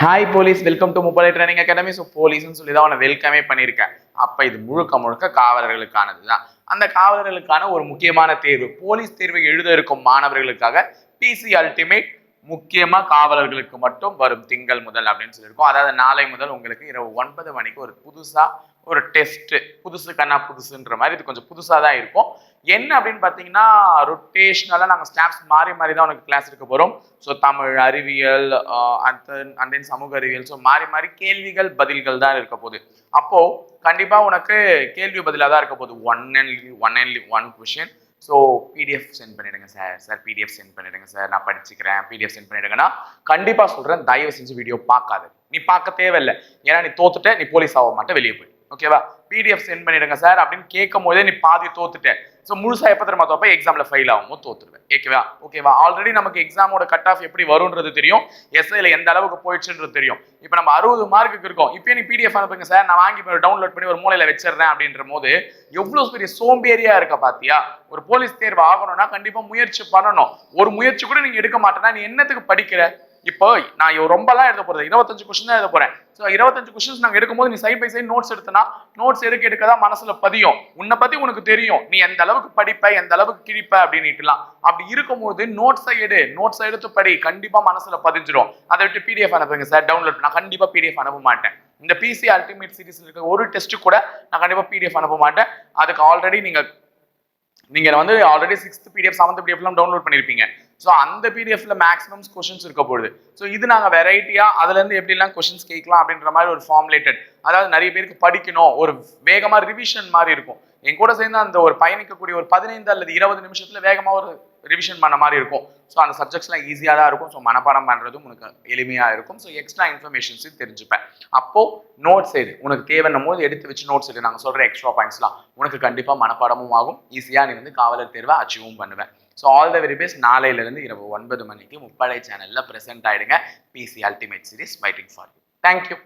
Hi police welcome to Muppadai training academy so போலீஸ்னு சொல்லி தான் அவனை வெல்கமே பண்ணியிருக்கேன். அப்போ இது முழுக்க முழுக்க காவலர்களுக்கானது தான். அந்த காவலர்களுக்கான ஒரு முக்கியமான தேர்வு. போலீஸ் தேர்வை எழுத இருக்கும் மாணவர்களுக்காக பிசி அல்டிமேட் முக்கியமா காவலர்களுக்கு மட்டும் வரும் திங்கள் முதல் அப்படின்னு சொல்லியிருக்கோம். அதாவது நாளை முதல் உங்களுக்கு இரவு ஒன்பது மணிக்கு ஒரு புதுசாக ஒரு டெஸ்ட்டு புதுசு கண்ணா புதுசுன்ற மாதிரி இது கொஞ்சம் புதுசாக தான் இருக்கும். என்ன அப்படின்னு பார்த்தீங்கன்னா ரொட்டேஷ்னலாக நாங்கள் ஸ்டாப்ஸ் மாறி மாறி தான் உனக்கு கிளாஸ் எடுக்க போகிறோம் ஸோ தமிழ் அறிவியல் அண்ட் தென் சமூக அறிவியல் ஸோ மாறி மாறி கேள்விகள் பதில்கள் தான் இருக்க போகுது. அப்போது கண்டிப்பாக உனக்கு கேள்வி பதிலாக தான் இருக்க போகுது. One and one and one question so PDF send பண்ணிடுங்க சார் சார் பிடிஎஃப் சென்ட் பண்ணிடுங்க சார் நான் படிச்சுக்கிறேன். பிடிஎஃப் சென்ட் பண்ணிடுங்கன்னா கண்டிப்பாக சொல்கிறேன் தயவு செஞ்சு வீடியோ பார்க்காது. நீ பார்க்க தேவையில்லை. ஏன்னா நீ தோத்துட்ட நீ போலீஸ் ஆக மாட்டே வெளியே போய் ஓகேவா பிடிஎஃப் சென்ட் பண்ணிடுங்க சார் அப்படின்னு கேட்கும் போதே நீ பாதி தோத்துட்டேன் ஸோ முழுசாக எப்போ திரும்ப தோப்ப? எக்ஸாமில் ஃபெயில் ஆகும் தோத்துருவேன். ஓகேவா ஓகேவா ஆல்ரெடி நமக்கு எக்ஸாமோட கட் ஆஃப் எப்படி வரும்ன்றது தெரியும். எஸ்ஐயில் எந்த அளவுக்கு போயிடுச்சுன்றது தெரியும். இப்போ நம்ம அறுபது மார்க்குக்கு இருக்கோம். இப்போ நீ பிடிஎஃப் அனுப்புங்க சார் நான் வாங்கி டவுன்லோட் பண்ணி ஒரு மூலையில் வச்சிடுறேன் அப்படின்ற போது எவ்வளோ பெரிய சோம்பேறியா இருக்க பாத்தியா? ஒரு போலீஸ் தேர்வு ஆகணும்னா கண்டிப்பாக முயற்சி பண்ணணும். ஒரு முயற்சி கூட நீங்கள் எடுக்க மாட்டேன்னா நீ என்னத்துக்கு படிக்கிற? இப்போ நான் ரொம்பலாம் எழுத போறது இருபத்தஞ்சு கொஸ்டின் தான் எழுத போறேன். ஸோ இருபத்தஞ்சு கொஸ்டின்ஸ் நாங்கள் எடுக்கும்போது நீ சைட் பை சைட் நோட்ஸ் எடுத்தனா நோட்ஸ் எடுக்க எடுக்க தான் மனசுல பதியும். உன்னை பத்தி உனக்கு தெரியும். நீ எந்த அளவுக்கு படிப்ப எந்த அளவுக்கு கிழிப்ப அப்படின்னுட்டுலாம். அப்படி இருக்கும்போது நோட்ஸை எடு. நோட்ஸை எடுத்து படி. கண்டிப்பா மனசுல பதிஞ்சிடும் அதை விட்டு பிடிஎஃப் அனுப்புங்க சார் டவுன்லோட் நான் கண்டிப்பா பிடிஎஃப் அனுப்ப மாட்டேன். இந்த பிசி அல்டிமேட் சீரிஸ்ல இருக்க ஒரு டெஸ்ட் கூட நான் கண்டிப்பாக பிடிஎஃப் அனுப்ப மாட்டேன். அதுக்கு ஆல்ரெடி நீங்கள் நீங்கள் வந்து ஆல்ரெடி சிக்ஸ்த் பிடிஎஃப் செவன்த் பிடிஎஃப்லாம் டவுன்லோட் பண்ணியிருப்பீங்க ஸோ அந்த பிடிஎஃப்ல மேக்ஸிமம் கொஷின்ஸ் இருக்க போகுது. ஸோ இது நாங்கள் வெரைட்டியா அதுலேருந்து எப்படிலாம் கொஷின்ஸ் கேட்கலாம் அப்படின்ற மாதிரி ஒரு ஃபார்முலேட்டட் அதாவது நிறைய பேருக்கு படிக்கணும். ஒரு வேகமா ரிவிஷன் மாதிரி இருக்கும். என் கூட சேர்ந்து அந்த ஒரு பயணிக்கக்கூடிய ஒரு பதினைந்து அல்லது இருபது நிமிஷத்துல வேகமா ஒரு ரிவிஷன் பண்ண மாதிரி இருக்கும். ஸோ அந்த சப்ஜெக்ட்ஸ்லாம் ஈஸியாக தான் இருக்கும். ஸோ மனப்பாடம் பண்ணுறதும் உனக்கு எளிமையாக இருக்கும். ஸோ எக்ஸ்ட்ரா இன்ஃபர்மேஷன்ஸையும் தெரிஞ்சுப்பேன். அப்போ நோட்ஸ் எடு. உனக்கு தேவைன்னும் போது எடுத்து வச்சு நோட்ஸ் எடு. நாங்கள் சொல்கிற எக்ஸ்ட்ரா பாயிண்ட்ஸ்லாம் உனக்கு கண்டிப்பாக மனப்பாடமும் ஆகும். ஈஸியாக நீ வந்து காவலர் தேர்வை அச்சீவும் பண்ணுவேன். So all the very best நாளையிலேருந்து இரவு ஒன்பது மணிக்கு முப்படை சேனலில் ப்ரெசென்ட் ஆகிடுங்க PC ultimate series waiting for you thank you